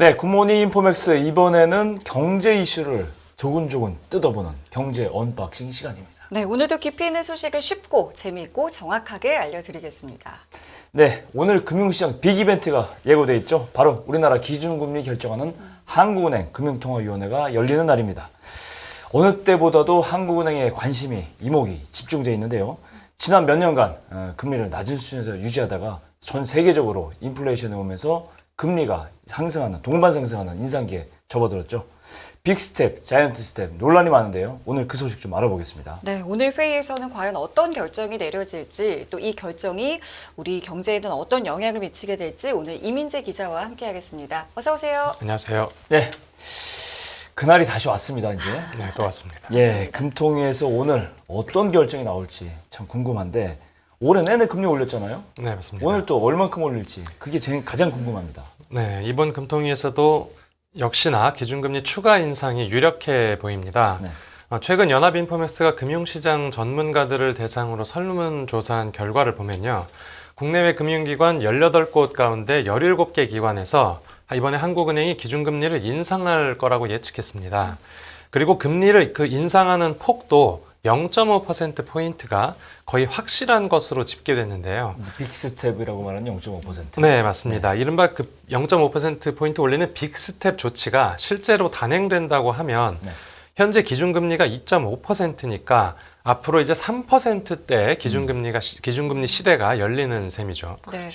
네, 굿모닝 인포맥스 이번에는 경제 이슈를 조근조근 뜯어보는 경제 언박싱 시간입니다. 네, 오늘도 깊이 있는 소식을 쉽고 재미있고 정확하게 알려드리겠습니다. 네, 오늘 금융시장 빅 이벤트가 예고돼 있죠. 바로 우리나라 기준금리 결정하는 한국은행 금융통화위원회가 열리는 날입니다. 어느 때보다도 한국은행의 관심이 이목이 집중돼 있는데요. 지난 몇 년간 어, 금리를 낮은 수준에서 유지하다가 전 세계적으로 인플레이션이 오면서 금리가 상승하는 동반 상승하는 인상기에 접어들었죠. 빅 스텝, 자이언트 스텝 논란이 많은데요. 오늘 그 소식 좀 알아보겠습니다. 네, 오늘 회의에서는 과연 어떤 결정이 내려질지 또 이 결정이 우리 경제에는 어떤 영향을 미치게 될지 오늘 이민재 기자와 함께하겠습니다. 어서 오세요. 안녕하세요. 네, 그날이 다시 왔습니다. 이제. 네, 또 왔습니다. 예, 금통위에서 오늘 어떤 결정이 나올지 참 궁금한데 올해 내내 금리 올렸잖아요. 네, 맞습니다. 오늘 또 얼만큼 올릴지 그게 제 가장 궁금합니다. 네, 이번 금통위에서도 역시나 기준금리 추가 인상이 유력해 보입니다. 네. 어, 최근 연합인포맥스가 금융시장 전문가들을 대상으로 설문조사한 결과를 보면요. 국내외 금융기관 18곳 가운데 17개 기관에서 이번에 한국은행이 기준금리를 인상할 거라고 예측했습니다. 그리고 금리를 그 인상하는 폭도 0.5%포인트가 거의 확실한 것으로 집계됐는데요. 빅스텝이라고 말하는 0.5%. 네, 맞습니다. 이른바 그 0.5%포인트 올리는 빅스텝 조치가 실제로 단행된다고 하면 네. 현재 기준금리가 2.5%니까 앞으로 이제 3%대 기준금리가 시- 기준금리 시대가 열리는 셈이죠. 네.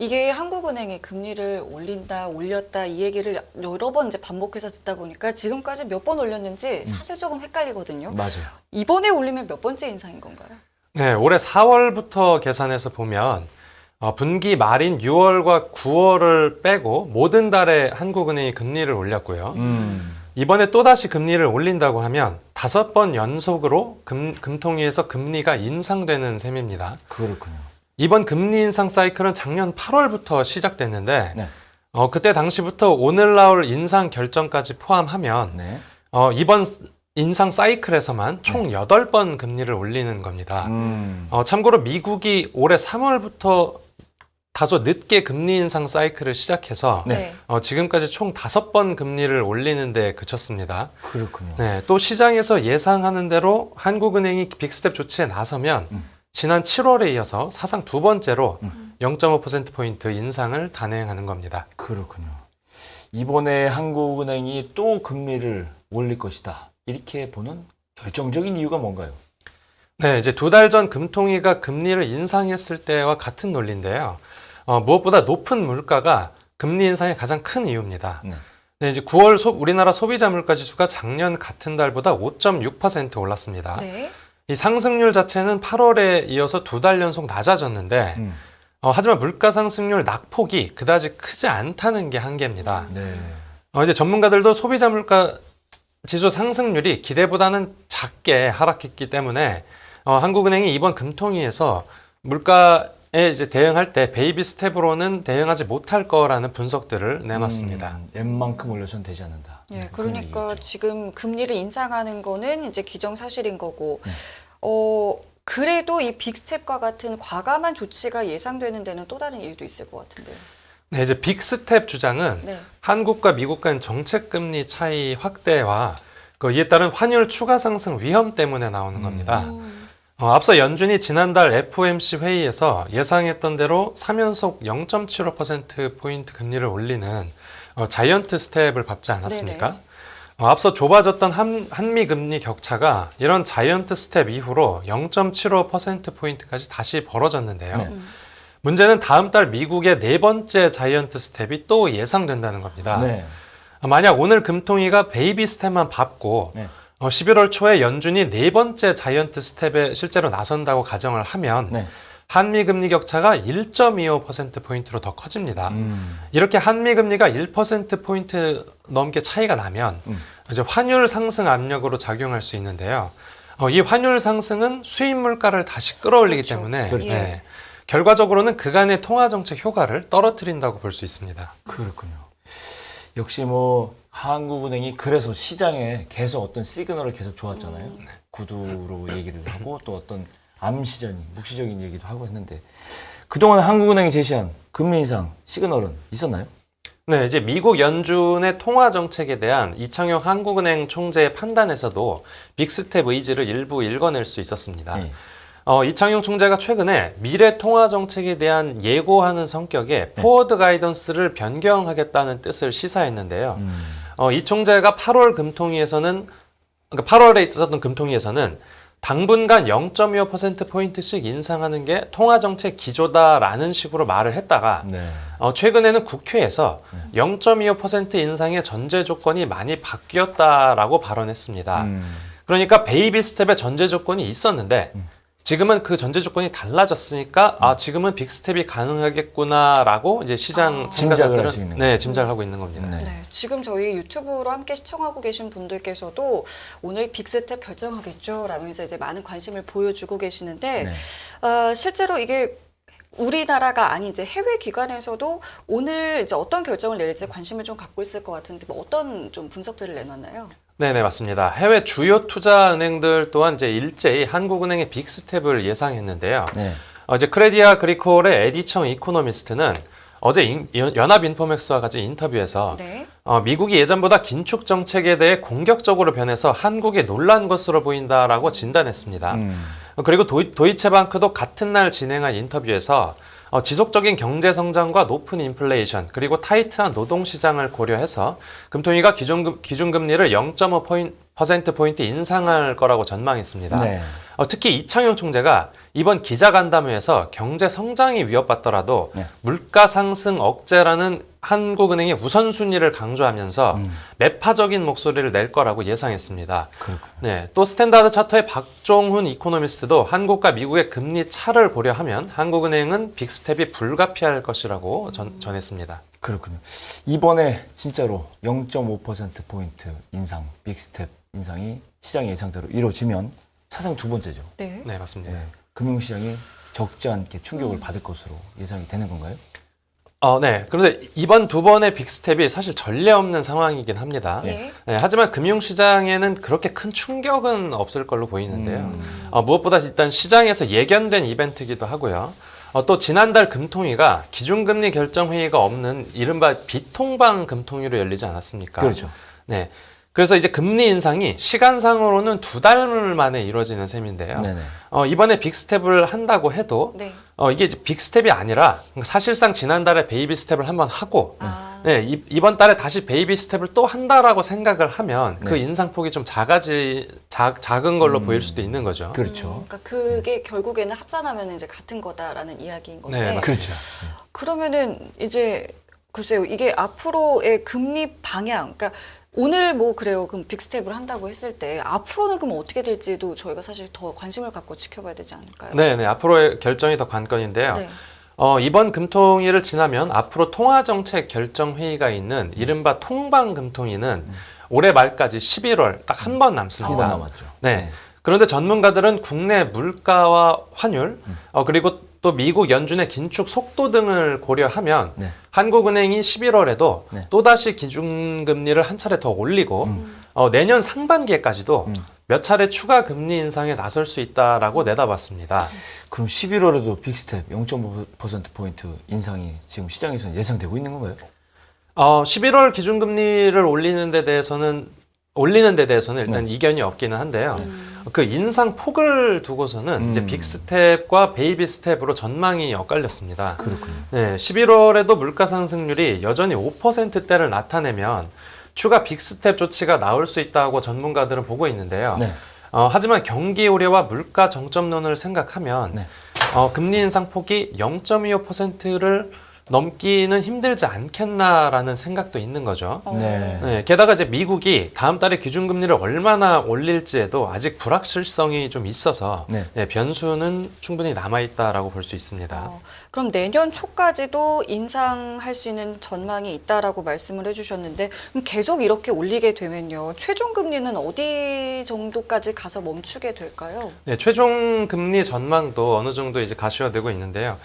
이게 한국은행이 금리를 올린다, 올렸다 이 얘기를 여러 번 이제 반복해서 듣다 보니까 지금까지 몇 번 올렸는지 사실 조금 헷갈리거든요. 맞아요. 이번에 올리면 몇 번째 인상인 건가요? 네, 올해 4월부터 계산해서 보면 어, 분기 말인 6월과 9월을 빼고 모든 달에 한국은행이 금리를 올렸고요. 음, 이번에 또다시 금리를 올린다고 하면 다섯 번 연속으로 금, 금통위에서 금리가 인상되는 셈입니다. 그렇군요. 이번 금리 인상 사이클은 작년 8월부터 시작됐는데 네. 어, 그때 당시부터 오늘 나올 인상 결정까지 포함하면 네. 어, 이번 인상 사이클에서만 총 여덟 번 금리를 올리는 겁니다. 음, 어, 참고로 미국이 올해 3월부터 다소 늦게 금리 인상 사이클을 시작해서 네. 어, 지금까지 총 다섯 번 금리를 올리는 데 그쳤습니다. 그렇군요. 네, 또 시장에서 예상하는 대로 한국은행이 빅스텝 조치에 나서면 음. 지난 7월에 이어서 사상 두 번째로 음. 0.5%포인트 인상을 단행하는 겁니다. 그렇군요. 이번에 한국은행이 또 금리를 올릴 것이다. 이렇게 보는 결정적인 이유가 뭔가요? 네, 이제 두 달 전 금통위가 금리를 인상했을 때와 같은 논리인데요. 어, 무엇보다 높은 물가가 금리 인상의 가장 큰 이유입니다. 네. 네, 이제 9월 소- 우리나라 소비자 물가 지수가 작년 같은 달보다 5.6% 올랐습니다. 네. 이 상승률 자체는 8월에 이어서 두 달 연속 낮아졌는데 음, 어, 하지만 물가 상승률 낙폭이 그다지 크지 않다는 게 한계입니다. 네. 어, 이제 전문가들도 소비자 물가 지수 상승률이 기대보다는 작게 하락했기 때문에 어, 한국은행이 이번 금통위에서 물가에 이제 대응할 때 베이비 스텝으로는 대응하지 못할 거라는 분석들을 내놨습니다. 음, 웬만큼 올려선 되지 않는다. 예, 네, 그러니까. 지금 금리를 인상하는 거는 이제 기정사실인 거고, 네. 어, 그래도 이 빅스텝과 같은 과감한 조치가 예상되는 데는 또 다른 이유도 있을 것 같은데요. 네, 이제 빅스텝 주장은 네. 한국과 미국 간 정책 금리 차이 확대와 그 이에 따른 환율 추가 상승 위험 때문에 나오는 겁니다. 음. 어, 앞서 연준이 지난달 FOMC 회의에서 예상했던 대로 3연속 0.75%포인트 금리를 올리는 어, 자이언트 스텝을 밟지 않았습니까? 네네. 어, 앞서 좁아졌던 한, 한미 금리 격차가 이런 자이언트 스텝 이후로 0.75%포인트까지 다시 벌어졌는데요. 네. 문제는 다음 달 미국의 네 번째 자이언트 스텝이 또 예상된다는 겁니다. 네. 만약 오늘 금통위가 베이비 스텝만 밟고 네. 어, 11월 초에 연준이 네 번째 자이언트 스텝에 실제로 나선다고 가정을 하면 네. 한미 금리 격차가 1.25% 포인트로 더 커집니다. 음, 이렇게 한미 금리가 1% 포인트 넘게 차이가 나면 음. 이제 환율 상승 압력으로 작용할 수 있는데요. 어, 이 환율 상승은 수입 물가를 다시 끌어올리기 그렇죠. 때문에 그렇죠. 네, 결과적으로는 그간의 통화 정책 효과를 떨어뜨린다고 볼 수 있습니다. 그렇군요. 역시 뭐 한국은행이 그래서 시장에 계속 어떤 시그널을 계속 좋았잖아요. 구두로 얘기를 하고 또 어떤 암시적인 묵시적인 얘기도 하고 했는데 그동안 한국은행이 제시한 금리 인상 시그널은 있었나요? 네, 이제 미국 연준의 통화 정책에 대한 이창용 한국은행 총재의 판단에서도 빅스텝 의지를 일부 읽어낼 수 있었습니다. 예. 어, 이창용 총재가 최근에 미래 통화 정책에 대한 예고하는 성격의 포워드 가이던스를 변경하겠다는 뜻을 시사했는데요. 음. 어, 이 총재가 8월 금통위에서는 그러니까 8월에 있었던 금통위에서는 당분간 0.25%포인트씩 인상하는 게 통화정책 기조다라는 식으로 말을 했다가 네. 어, 최근에는 국회에서 0.25% 인상의 전제 조건이 많이 바뀌었다라고 발언했습니다. 음. 그러니까 베이비 스텝의 전제 조건이 있었는데 지금은 그 전제 조건이 달라졌으니까 아 지금은 빅 스텝이 가능하겠구나라고 이제 시장 아. 짐작을 할수 참가자들은 있는 네 거죠. 짐작을 하고 있는 겁니다. 네. 네, 지금 저희 유튜브로 함께 시청하고 계신 분들께서도 오늘 빅스텝 결정하겠죠? 라면서 이제 많은 관심을 보여주고 계시는데 네. 어, 실제로 이게 우리나라가 아닌 이제 해외 기관에서도 오늘 이제 어떤 결정을 낼지 관심을 좀 갖고 있을 것 같은데 뭐 어떤 좀 분석들을 내놨나요? 네네 맞습니다. 해외 주요 투자 은행들 또한 이제 일제히 한국은행의 빅스텝을 예상했는데요. 네. 어제 크레디아 그리콜의 에디청 이코노미스트는 어제 인- 연- 연합인포맥스와 같이 인터뷰에서 네. 어, 미국이 예전보다 긴축 정책에 대해 공격적으로 변해서 한국에 놀란 것으로 보인다라고 진단했습니다. 음. 어, 그리고 도이, 도이체방크도 같은 날 진행한 인터뷰에서 어, 지속적인 경제 성장과 높은 인플레이션 그리고 타이트한 노동 시장을 고려해서 금통위가 기준금, 기준금리를 0.5% 포인트 인상할 거라고 전망했습니다. 네. 어, 특히 이창용 총재가 이번 기자간담회에서 경제 성장이 위협받더라도 네. 물가 상승 억제라는 한국은행의 우선순위를 강조하면서 음. 매파적인 목소리를 낼 거라고 예상했습니다. 그렇군요. 네, 또 스탠다드 차터의 박종훈 이코노미스트도 한국과 미국의 금리 차를 고려하면 한국은행은 빅스텝이 불가피할 것이라고 전, 전했습니다. 그렇군요. 이번에 진짜로 0.5%포인트 인상, 빅스텝 인상이 시장 예상대로 이루어지면 사상 두 번째죠. 네. 네, 맞습니다. 네. 금융시장이 적지 않게 충격을 받을 것으로 예상이 되는 건가요? 어, 네. 그런데 이번 두 번의 빅스텝이 사실 전례 없는 상황이긴 합니다. 예. 네, 하지만 금융시장에는 그렇게 큰 충격은 없을 걸로 보이는데요. 음. 어, 무엇보다 일단 시장에서 예견된 이벤트이기도 하고요. 어, 또 지난달 금통위가 기준금리 결정회의가 없는 이른바 비통방 금통위로 열리지 않았습니까? 그렇죠. 네. 그래서 이제 금리 인상이 시간상으로는 두 달 만에 이루어지는 셈인데요. 네네. 어, 이번에 빅스텝을 한다고 해도 네. 어, 이게 이제 빅스텝이 아니라 사실상 지난달에 베이비 스텝을 한번 하고 아. 네, 이, 이번 달에 다시 베이비 스텝을 또 한다라고 생각을 하면 그 네. 인상폭이 좀 작아지 작, 작은 걸로 보일 수도 있는 거죠. 그렇죠. 그러니까 그게 결국에는 합산하면 이제 같은 거다라는 이야기인 건데. 네, 맞습니다. 그렇죠. 그러면은 이제 글쎄요 이게 앞으로의 금리 방향 그러니까 오늘 뭐 그래요 그럼 빅스텝을 한다고 했을 때 앞으로는 그럼 어떻게 될지도 저희가 사실 더 관심을 갖고 지켜봐야 되지 않을까요? 네, 네. 앞으로의 결정이 더 관건인데요. 네. 어, 이번 금통위를 지나면 앞으로 통화정책 결정 회의가 있는 이른바 통방 금통위는 올해 말까지 11월 딱 한 번 남습니다. 한 번 남았죠. 네. 그런데 전문가들은 국내 물가와 환율, 음. 어, 그리고 또 미국 연준의 긴축 속도 등을 고려하면 네. 한국은행이 11월에도 네. 또다시 기준금리를 한 차례 더 올리고 어, 내년 상반기에까지도 음. 몇 차례 추가 금리 인상에 나설 수 있다라고 내다봤습니다. 그럼 11월에도 빅스텝 0.5%포인트 인상이 지금 시장에서 예상되고 있는 건가요? 어, 11월 기준금리를 올리는 데 대해서는 올리는 데 대해서는 일단 네. 이견이 없기는 한데요. 그 인상 폭을 두고서는 이제 음. 빅스텝과 베이비 스텝으로 전망이 엇갈렸습니다. 그렇군요. 네, 11월에도 물가 상승률이 여전히 5%대를 나타내면 추가 빅 스텝 조치가 나올 수 있다고 전문가들은 보고 있는데요. 네. 어, 하지만 경기 우려와 물가 정점론을 생각하면 네. 어, 금리 인상 폭이 0.25%를 넘기는 힘들지 않겠나라는 생각도 있는 거죠. 어. 네. 네, 게다가 이제 미국이 다음 달에 기준금리를 얼마나 올릴지에도 아직 불확실성이 좀 있어서 네. 네, 변수는 충분히 남아 있다라고 볼 수 있습니다. 어, 그럼 내년 초까지도 인상할 수 있는 전망이 있다라고 말씀을 해주셨는데 그럼 계속 이렇게 올리게 되면요 최종 금리는 어디 정도까지 가서 멈추게 될까요? 네, 최종 금리 전망도 어느 정도 이제 가시화되고 있는데요.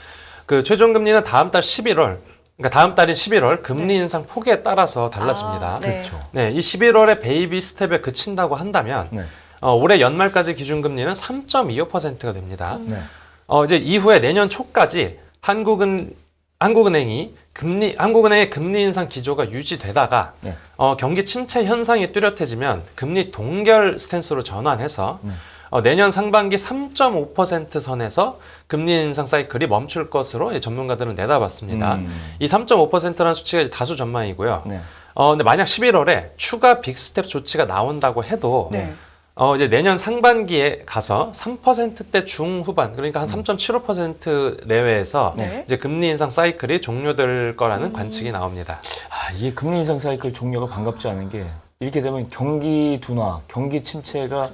그 최종 금리는 다음 달 11월, 그러니까 다음 달인 11월 금리 네. 인상 폭에 따라서 달라집니다. 아, 네. 그렇죠. 네, 이 11월에 베이비 스텝에 그친다고 한다면 네. 어, 올해 연말까지 기준금리는 3.25%가 됩니다. 네. 어, 이제 이후에 내년 초까지 한국은 한국은행이 금리 한국은행의 금리 인상 기조가 유지되다가 네. 어, 경기 침체 현상이 뚜렷해지면 금리 동결 스탠스로 전환해서 네. 어, 내년 상반기 3.5% 선에서 금리 인상 사이클이 멈출 것으로 전문가들은 내다봤습니다. 음. 이 3.5%라는 수치가 다수 전망이고요. 네. 어, 근데 만약 11월에 추가 빅스텝 조치가 나온다고 해도 네. 어, 이제 내년 상반기에 가서 3%대 중후반, 그러니까 한 3.75% 내외에서 네. 이제 금리 인상 사이클이 종료될 거라는 관측이 나옵니다. 아, 이게 금리 인상 사이클 종료가 반갑지 않은 게 이렇게 되면 경기 둔화, 경기 침체가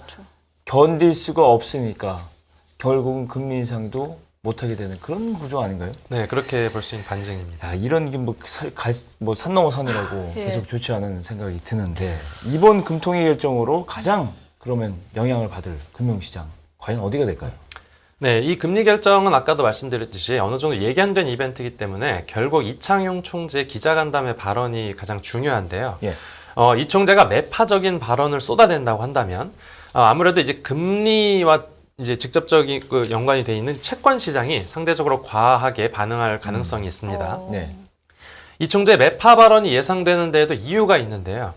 견딜 수가 없으니까 결국은 금리 인상도 못하게 되는 그런 구조 아닌가요? 네, 그렇게 볼 수 있는 반증입니다. 야, 이런 게뭐산 넘어 산이라고 예. 계속 좋지 않은 생각이 드는데 이번 금통위 결정으로 가장 그러면 영향을 받을 금융시장 과연 어디가 될까요? 네, 이 금리 결정은 아까도 말씀드렸듯이 어느 정도 예견된 이벤트이기 때문에 결국 이창용 총재 기자간담회 발언이 가장 중요한데요. 예. 어, 이 총재가 매파적인 발언을 쏟아낸다고 한다면 어, 아무래도 이제 금리와 이제 직접적인 그 연관이 돼 있는 채권 시장이 상대적으로 과하게 반응할 가능성이 있습니다. 어. 네. 이 총재의 매파 발언이 예상되는 데에도 이유가 있는데요.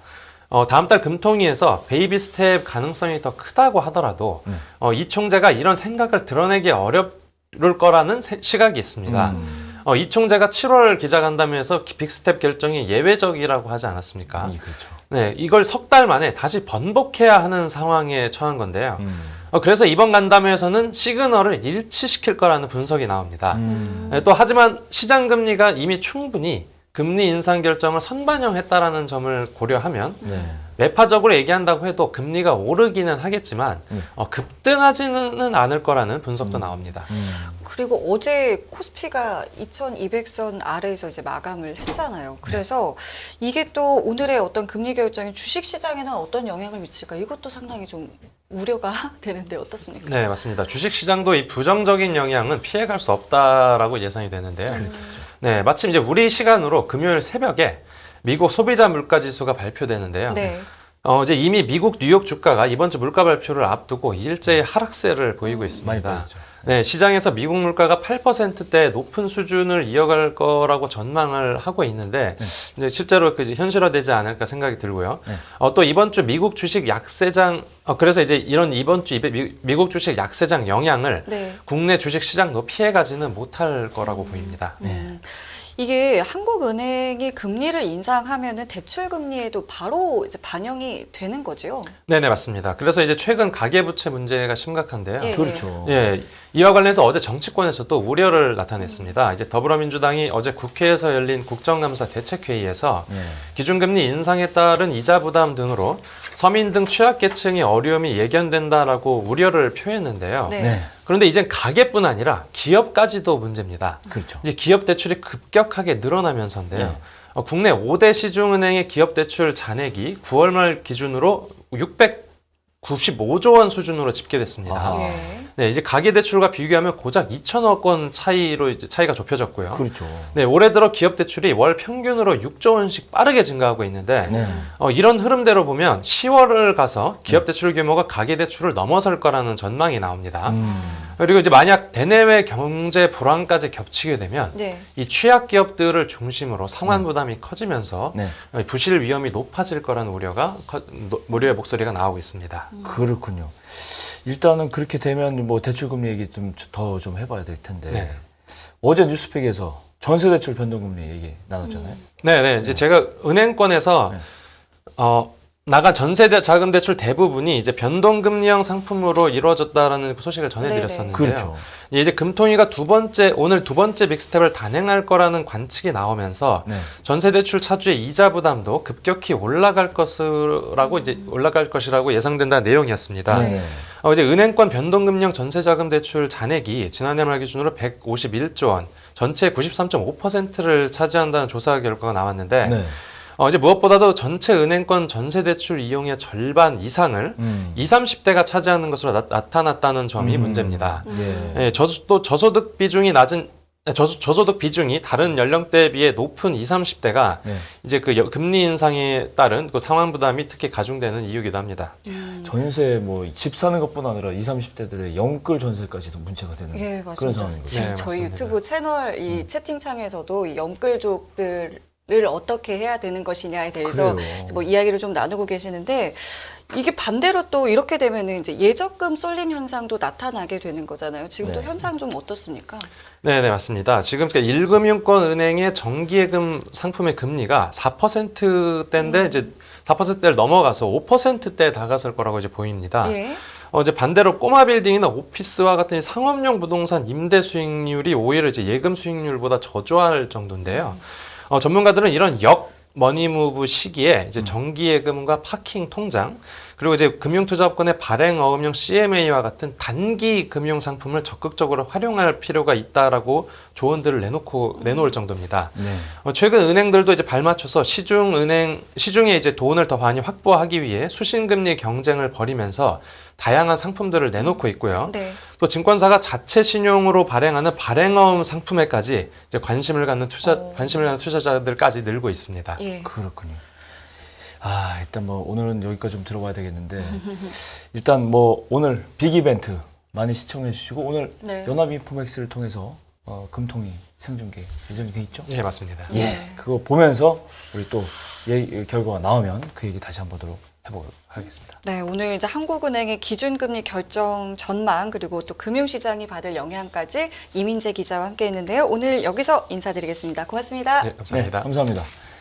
어, 다음 달 금통위에서 베이비 스텝 가능성이 더 크다고 하더라도 네. 어, 이 총재가 이런 생각을 드러내기 어려울 거라는 세- 시각이 있습니다. 음. 어, 이 총재가 7월 기자간담회에서 빅스텝 결정이 예외적이라고 하지 않았습니까? 이 그렇죠. 네, 이걸 석 달 만에 다시 번복해야 하는 상황에 처한 건데요. 음. 어, 그래서 이번 간담회에서는 시그널을 일치시킬 거라는 분석이 나옵니다. 음. 네, 또 하지만 시장 금리가 이미 충분히 금리 인상 결정을 선반영했다라는 점을 고려하면 네. 매파적으로 얘기한다고 해도 금리가 오르기는 하겠지만 음. 어, 급등하지는 않을 거라는 분석도 나옵니다. 음. 그리고 어제 코스피가 2200선 아래에서 이제 마감을 했잖아요. 그래서 이게 또 오늘의 어떤 금리 결정이 주식 시장에는 어떤 영향을 미칠까 이것도 상당히 좀 우려가 되는데 어떻습니까? 네, 맞습니다. 주식 시장도 이 부정적인 영향은 피해갈 수 없다라고 예상이 되는데요. 네, 마침 이제 우리 시간으로 금요일 새벽에 미국 소비자 물가 지수가 발표되는데요. 네. 어, 이제 이미 미국 뉴욕 주가가 이번 주 물가 발표를 앞두고 일제히 하락세를 보이고 있습니다. 네, 시장에서 미국 물가가 8%대 높은 수준을 이어갈 거라고 전망을 하고 있는데 이제 실제로 그 이제 현실화되지 않을까 생각이 들고요. 네. 어, 또 이번 주 미국 주식 약세장 어, 그래서 이제 이런 이번 주 미- 미국 주식 약세장 영향을 네. 국내 주식 시장도 피해가지는 못할 거라고 보입니다. 음, 이게 한국은행이 금리를 인상하면은 대출 금리에도 바로 이제 반영이 되는 거죠. 네네 맞습니다. 그래서 이제 최근 가계부채 문제가 심각한데요. 예. 그렇죠. 예, 이와 관련해서 어제 정치권에서도 우려를 나타냈습니다. 이제 더불어민주당이 어제 국회에서 열린 국정감사 대책회의에서 네. 기준금리 인상에 따른 이자 부담 등으로 서민 등 취약계층의 어려움이 예견된다라고 우려를 표했는데요. 네. 네. 그런데 이젠 가계뿐 아니라 기업까지도 문제입니다. 그렇죠. 이제 기업 대출이 급격하게 늘어나면서인데요. 네. 어, 국내 5대 시중은행의 기업 대출 잔액이 9월 말 기준으로 695조 원 수준으로 집계됐습니다. 예. 네, 이제 가계 대출과 비교하면 고작 2천억 원 차이로 이제 차이가 좁혀졌고요. 그렇죠. 네, 올해 들어 기업 대출이 월 평균으로 6조 원씩 빠르게 증가하고 있는데 네. 어, 이런 흐름대로 보면 10월을 가서 기업 대출 규모가 가계 대출을 넘어설 거라는 전망이 나옵니다. 음. 그리고 이제 만약 대내외 경제 불황까지 겹치게 되면 네. 이 취약 기업들을 중심으로 상환 부담이 커지면서 네. 부실 위험이 높아질 거라는 우려가 커- 노- 우려의 목소리가 나오고 있습니다. 그렇군요. 일단은 그렇게 되면 뭐 대출 금리 얘기 좀 더좀 해봐야 될 텐데 네. 어제 뉴스팩에서 전세 대출 변동금리 얘기 나눴잖아요. 네, 네. 이제 제가 은행권에서 네. 어, 나간 전세 대 자금 대출 대부분이 이제 변동금리형 상품으로 이루어졌다라는 그 소식을 전해드렸었는데요. 그렇죠. 이제 금통위가 두 번째 오늘 두 번째 빅스텝을 단행할 거라는 관측이 나오면서 네. 전세 대출 차주의 이자 부담도 급격히 올라갈 것이라고 이제 올라갈 것이라고 예상된다는 내용이었습니다. 네. 어, 이제 은행권 변동금리형 전세자금 대출 잔액이 지난해 말 기준으로 151조 원, 전체 93.5%를 차지한다는 조사 결과가 나왔는데 네. 어, 이제 무엇보다도 전체 은행권 전세 대출 이용의 절반 이상을 음. 20, 30대가 차지하는 것으로 나, 타났다는 점이 음. 문제입니다. 예. 예, 저, 또 저소득 비중이 낮은 저, 저소득 비중이 다른 연령대에 비해 높은 20, 30대가 네. 이제 그 여- 금리 인상에 따른 그 상환 부담이 특히 가중되는 이유기도 합니다. 전세 뭐 집 사는 것뿐 아니라 20, 30대들의 영끌 전세까지도 문제가 되는 예, 그런 맞습니다. 상황입니다. 네, 저희 맞습니다. 유튜브 채널 이 채팅창에서도 이 영끌족들 을 어떻게 해야 되는 것이냐에 대해서 그래요. 뭐 이야기를 좀 나누고 계시는데 이게 반대로 또 이렇게 되면은 이제 예적금 쏠림 현상도 나타나게 되는 거잖아요. 지금도 네. 현상 좀 어떻습니까? 네, 네, 맞습니다. 지금 그 1금융권 은행의 정기예금 상품의 금리가 4%대인데 이제 4%대를 넘어가서 5%대에 다가설 거라고 이제 보입니다. 예. 어, 이제 반대로 꼬마 빌딩이나 오피스와 같은 이 상업용 부동산 임대 수익률이 오히려 이제 예금 수익률보다 저조할 정도인데요. 어, 전문가들은 이런 역 머니무브 시기에 이제 정기예금과 파킹 통장 그리고 이제 금융투자업권의 발행 어음형 CMA와 같은 단기 금융 상품을 적극적으로 활용할 필요가 있다라고 조언들을 내놓고 내놓을 정도입니다. 네. 어, 최근 은행들도 이제 발맞춰서 시중 은행 시중에 이제 돈을 더 많이 확보하기 위해 수신금리 경쟁을 벌이면서 다양한 상품들을 내놓고 있고요. 네. 또 증권사가 자체 신용으로 발행하는 발행어음 상품에까지 이제 관심을 갖는 투자 오. 관심을 갖는 투자자들까지 늘고 있습니다. 예. 그렇군요. 아 일단 뭐 오늘은 여기까지 좀 들어봐야 되겠는데 일단 뭐 오늘 빅 이벤트 많이 시청해 주시고 오늘 네. 연합인포맥스를 통해서 어, 금통이 생중계 예정이 돼 있죠? 예, 맞습니다. 예, 그거 보면서 우리 또 예, 결과가 나오면 그 얘기 다시 한번 더 해보도록 하겠습니다. 네, 오늘 이제 한국은행의 기준금리 결정 전망 그리고 또 금융시장이 받을 영향까지 이민재 기자와 함께했는데요. 오늘 여기서 인사드리겠습니다. 고맙습니다. 예, 감사합니다. 네, 감사합니다.